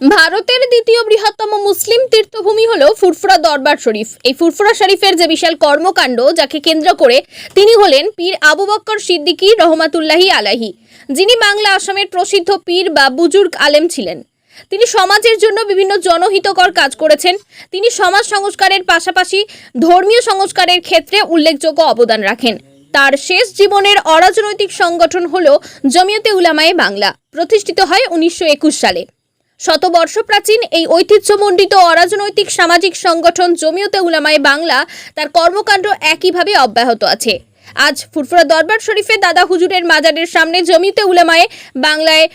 ভারতের দ্বিতীয় বৃহত্তম মুসলিম তীর্থভূমি হল ফুরফুরা দরবার শরীফ। এই ফুরফুরা শরীফের যে বিশাল কর্মকাণ্ড, যাকে কেন্দ্র করে তিনি হলেন পীর আবু বক্কর সিদ্দিকী রহমাতুল্লাহি আলাহি যিনি বাংলা আসামের প্রসিদ্ধ পীর বা বুজুর্গ আলেম ছিলেন। তিনি সমাজের জন্য বিভিন্ন জনহিতকর কাজ করেছেন। তিনি সমাজ সংস্কারের পাশাপাশি ধর্মীয় সংস্কারের ক্ষেত্রে উল্লেখযোগ্য অবদান রাখেন। তার শেষ জীবনের অরাজনৈতিক সংগঠন হল জমিয়তে উলামায়ে বাংলা, প্রতিষ্ঠিত হয় উনিশশো একুশ সালে। শতবর্ষ প্রাচীন এই ঐতিহ্যমণ্ডিত অরাজনৈতিক সামাজিক সংগঠন জমিয়তে উলামায়ে বাংলা তার কর্মকাণ্ড একইভাবে অব্যাহত আছে। আজ ফুরফুরা দরবার শরীফে দাদা হুজুরের মাজারের সামনে জমিয়তে উলামায়ে বাংলায়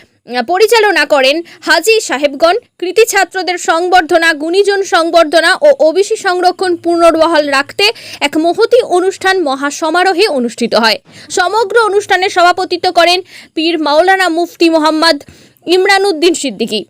পরিচালনা করেন হাজি সাহেবগণ। কৃতি ছাত্রদের সংবর্ধনা, গুণীজন সংবর্ধনা ও ওবিসি সংরক্ষণ পুনর্বহাল রাখতে এক মহতি অনুষ্ঠান মহা সমারোহে অনুষ্ঠিত হয়। সমগ্র অনুষ্ঠানে সভাপতিত্ব করেন পীর মাওলানা মুফতি মোহাম্মদ ইমরানউদ্দিন সিদ্দিকী।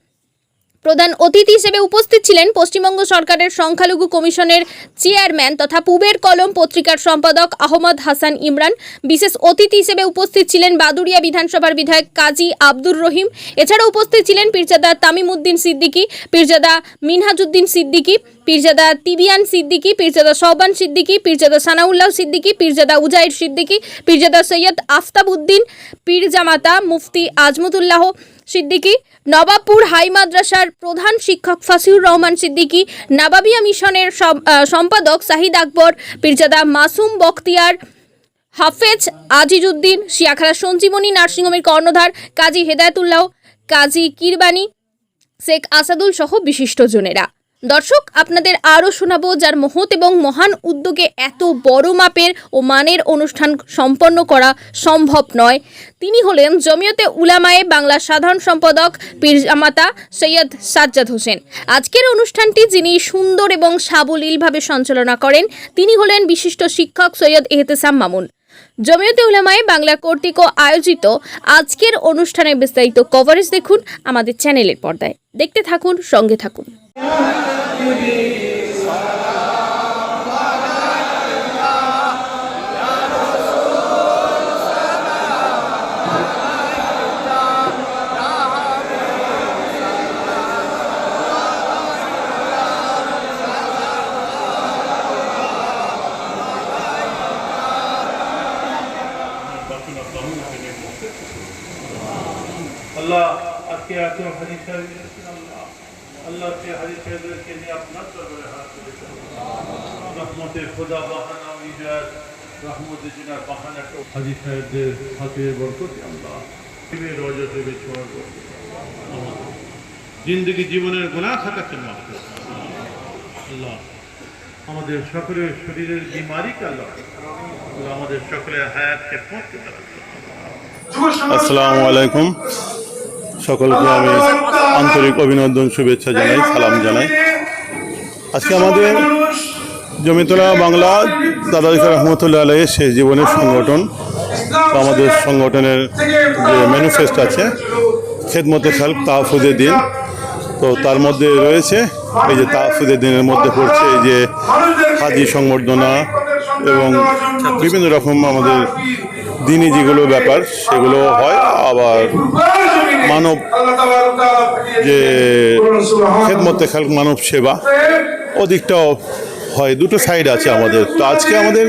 প্রধান অতিথি হিসেবে উপস্থিত ছিলেন পশ্চিমবঙ্গ সরকারের সংখ্যালঘু কমিশনের চেয়ারম্যান তথা পুবের কলম পত্রিকার সম্পাদক আহমদ হাসান ইমরান। বিশেষ অতিথি হিসেবে উপস্থিত ছিলেন বাদুরিয়া বিধানসভার বিধায়ক কাজী আব্দুর রহিম। এছাড়া উপস্থিত ছিলেন পীরজাদা তামিমউদ্দিন সিদ্দিকী, পীরজাদা মিনহাজউদ্দিন সিদ্দিকী, পীরজাদা তিবিয়ান সিদ্দিকী, পীরজাদা সহবান সিদ্দিকী, পীরজাদা সানাউল্লাহ সিদ্দিকী, পীরজাদা উজাইর সিদ্দিকী, পীরজাদা সৈয়দ আফতাবউদ্দিন, পীরজামাতা মুফতি আজমতুল্লাহ সিদ্দিকী, নবাবপুর হাই মাদ্রাসার প্রধান শিক্ষক ফাসিউর রহমান সিদ্দিকি, নাবাবিয়া মিশনের সম- সম্পাদক সাহিদ আকবর, পীরজাদা মাসুম বখতিয়ার, হাফেজ আজিজুদ্দিন শিয়াখালা সঞ্জীবনী নার্সিংহোমের কর্ণধার কাজী হেদায়তুল্লাহ, কাজী কিরবানি, শেখ আসাদুল সহ বিশিষ্টজনেরা দর্শক, আপনাদের আরও শোনাবো যার মহৎ এবং মহান উদ্যোগে এত বড় মাপের ও মানের অনুষ্ঠান সম্পন্ন করা সম্ভব নয়। তিনি হলেন জমিয়তে উলামায়ে বাংলা সাধারণ সম্পাদক পীরজামাতা সৈয়দ সাজ্জাদ হোসেন। আজকের অনুষ্ঠানটি যিনি সুন্দর এবং সাবলীলভাবে সঞ্চালনা করেন, তিনি হলেন বিশিষ্ট শিক্ষক সৈয়দ এহতেসাম মামুন। জমিয়তে উলামায়ে বাংলা কর্তৃক আয়োজিত আজকের অনুষ্ঠানের বিস্তারিত কভারেজ দেখুন আমাদের চ্যানেলের পর্দায়। দেখতে থাকুন, সঙ্গে থাকুন। আল্লাহ আজকে এত হাদিস সাহেব এনেছেন আল্লাহ আল্লাহ আজকে হাদিস সাহেবদেরকে নিয়ে আপনার দরবারে হাত তুলেছেন খোদা, বাহানা ইজাজ রহমতের জিনার বাহানাটা হাদিস সাহেবদের হাতে বরকত আল্লাহ রজতে বেছোয়ার জিন্দগি জীবনের গুণা খাতাকে মাফ। আল্লাহ। আমাদের সকলের শরীরের বিমারিকে আল্লাহ। আমাদের সকলের হায়াতকে পৌঁছে দেওয়া আসসালামু আলাইকুম। সকলকে আমি আন্তরিক অভিনন্দন, শুভেচ্ছা জানাই, সালাম জানাই। আজকে আমাদের জমিতলা বাংলা দাদাদিকা রহমতুল্লাহ আলাইয়ের শেষ জীবনের সংগঠন। আমাদের সংগঠনের যে ম্যানিফেস্ট আছে, খেদমতে খাল তাহফুদের দিন। তো তার মধ্যে রয়েছে, এই যে তাহফুদের দিনের মধ্যে পড়ছে এই যে হাজি সংবর্ধনা এবং বিভিন্ন রকম আমাদের দিনই যেগুলো ব্যাপার, সেগুলো হয়। আবার মানব যে খেদমতে খাল মানব সেবা ওদিকটাও হয় দুটো সাইড আছে আমাদের। তো আজকে আমাদের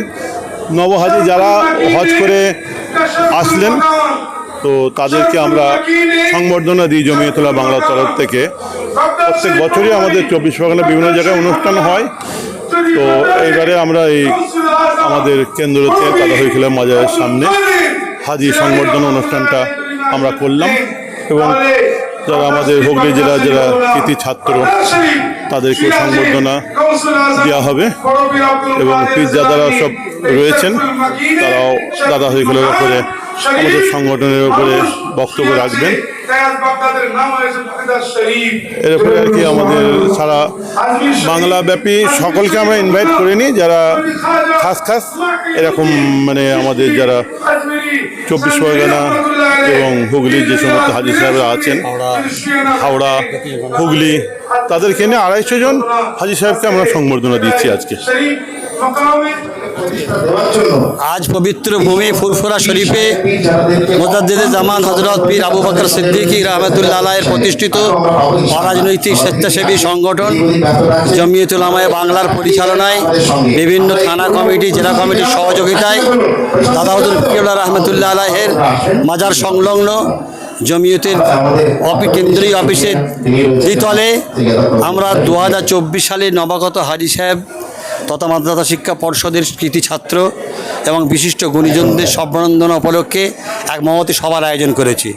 নবহাজি যারা হজ করে আসলেন তো তাদেরকে আমরা সংবর্ধনা দিই জমিয়তুল্লাহ বাংলার তরফ থেকে। প্রত্যেক বছরই আমাদের চব্বিশ পরগনা বিভিন্ন জায়গায় অনুষ্ঠান হয়। তো এইবারে আমরা এই আমাদের কেন্দ্রতে কাদা হয়েছিলাম মাজারের সামনে হাজি সংবর্ধনা অনুষ্ঠানটা আমরা করলাম। এবং যারা আমাদের হুগলি জেলা যারা কৃতি ছাত্র তাদেরকে সংবর্ধনা দেওয়া হবে এবং পীরজাদারা সব রয়েছেন। তারাও দাদা হয়ে উপরে আমাদের সংগঠনের উপরে বক্তব্য রাখবেন। এর উপরে আর কি আমাদের সারা বাংলা ব্যাপী সকলকে আমরা ইনভাইট করিনি যারা খাস খাস এরকম মানে আমাদের যারা চব্বিশ পরগনা এবং হুগলির যে সমস্ত হাজি সাহেবরা আছেন হাওড়া হুগলি তাদেরকে নিয়ে আড়াইশো জন হাজি সাহেবকে আমরা সংবর্ধনা দিচ্ছি আজকে। আজ পবিত্র ভূমি ফুরফুরা শরীফে মোজাদ্দেদে জামান হজরত পীর আবু বকর সিদ্দিকী রহমতুল্লাহ প্রতিষ্ঠিত অরাজনৈতিক স্বেচ্ছাসেবী সংগঠন জমিয়তুল আমায় বাংলার পরিচালনায় বিভিন্ন থানা কমিটি, জেলা কমিটির সহযোগিতায় দাদা হজুর ফিরুল্লাহ রহমতুল্লাহ আলাহের মাজার সংলগ্ন জমিয়তের কেন্দ্রীয় অফিসের দ্বিতলে আমরা দু হাজার চব্বিশ সালে নবাগত হাজি সাহেব তথা মাদ্রাসা শিক্ষা পর্ষদের কৃতি ছাত্র এবং বিশিষ্ট গুণীজনদের সম্বর্ধনা উপলক্ষে এক মহতি সভার আয়োজন করেছি।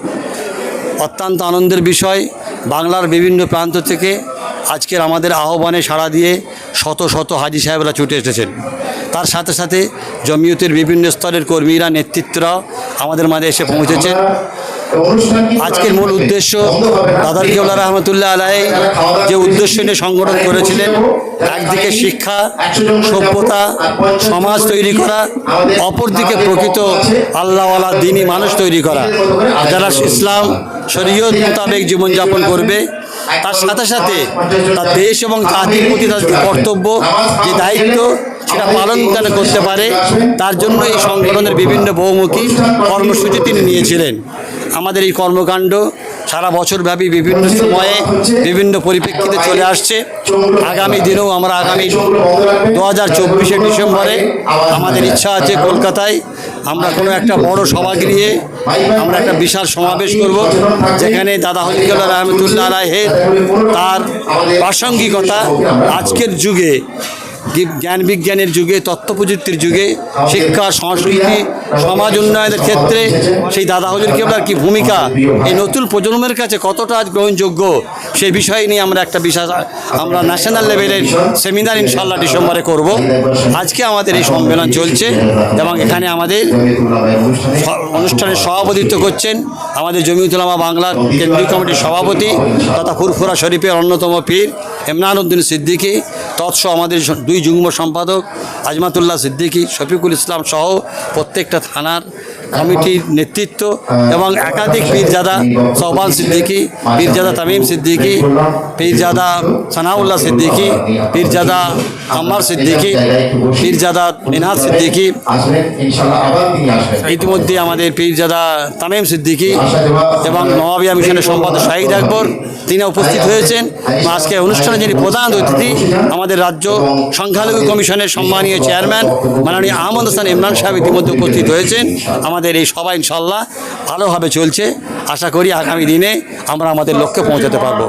অত্যন্ত আনন্দের বিষয়, বাংলার বিভিন্ন প্রান্ত থেকে আজকের আমাদের আহ্বানে সাড়া দিয়ে শত শত হাজি সাহেবরা ছুটে এসেছেন। তার সাথে সাথে জমিয়তের বিভিন্ন স্তরের কর্মীরা নেতৃত্বরা আমাদের মাঝে এসে পৌঁছেছেন। আজকের মূল উদ্দেশ্য দাদার কেউলা রহমতুল্লাহ আলাই যে উদ্দেশ্য নিয়ে সংগঠন করেছিলেন একদিকে শিক্ষা সভ্যতা সমাজ তৈরি করা অপরদিকে প্রকৃত আল্লাহওয়ালা দিনী মানুষ তৈরি করা। যারা ইসলাম শরীয়ত মোতাবেক জীবনযাপন করবে তার সাথে সাথে তার দেশ এবং জাতির প্রতি তাদের যে কর্তব্য যে দায়িত্ব সেটা পালন যেন করতে পারে তার জন্য এই সংগঠনের বিভিন্ন বহুমুখী কর্মসূচি তিনি নিয়েছিলেন। আমাদের এই কর্মকাণ্ড সারা বছরব্যাপী বিভিন্ন সময়ে বিভিন্ন পরিপ্রেক্ষিতে চলে আসছে। আগামী দিনেও আমরা আগামী দু হাজার চব্বিশে ডিসেম্বরে আমাদের ইচ্ছা আছে কলকাতায় আমরা কোনো একটা বড় সভাগৃহে আমরা একটা বিশাল সমাবেশ করব, যেখানে দাদা হলিকুল্লাহ রহমতুল্লাহ রাহের তার প্রাসঙ্গিকতা আজকের যুগে জ্ঞান বিজ্ঞানের যুগে তথ্য প্রযুক্তির যুগে, শিক্ষা, সংস্কৃতি, সমাজ উন্নয়নের ক্ষেত্রে সেই দাদা হজুর কেবলার কি ভূমিকা? এই নতুন প্রজন্মের কাছে কতটা আজ গ্রহণযোগ্য? সেই বিষয় নিয়ে আমরা একটা বিশাল, আমরা ন্যাশনাল লেভেলের সেমিনার ইনশাল্লাহ ডিসেম্বরে করব। আজকে আমাদের এই সম্মেলন চলছে এবং এখানে আমাদের অনুষ্ঠানের সভাপতিত্ব করছেন আমাদের জমিউতুলামা বাংলার কেন্দ্রীয় কমিটির সভাপতি তথা ফুরফুরা শরীফের অন্যতম পীর ইমরান উদ্দিন সিদ্দিকী। তৎসহ আমাদের দুই যুগ্ম সম্পাদক আজমাতুল্লাহ সিদ্দিকী, শফিকুল ইসলাম সহ প্রত্যেকটা থানার কমিটির নেতৃত্ব এবং একাধিক পীরজাদা সহবান সিদ্দিকী, পীরজাদা তামিম সিদ্দিকী, পীরজাদা সানাউল্লাহ সিদ্দিকী, পীরজাদা আম্মার সিদ্দিকী, পীরজাদা মিনহাজ সিদ্দিকী, ইতিমধ্যে আমাদের পীরজাদা তামিম সিদ্দিকী এবং নবাবিয়া মিশনের সম্পাদক শাহিদ আকবর তিনি উপস্থিত হয়েছেন আজকে অনুষ্ঠানে যিনি প্রধান অতিথি, আমাদের রাজ্য সংখ্যালঘু কমিশনের সম্মানীয় চেয়ারম্যান মাননীয় আহমদ হাসান ইমরান সাহেব ইতিমধ্যে উপস্থিত হয়েছেন। আমাদের এই সভা ইনশাল্লাহ ভালোভাবে চলছে। আশা করি আগামী দিনে আমরা আমাদের লক্ষ্যে পৌঁছাতে পারব।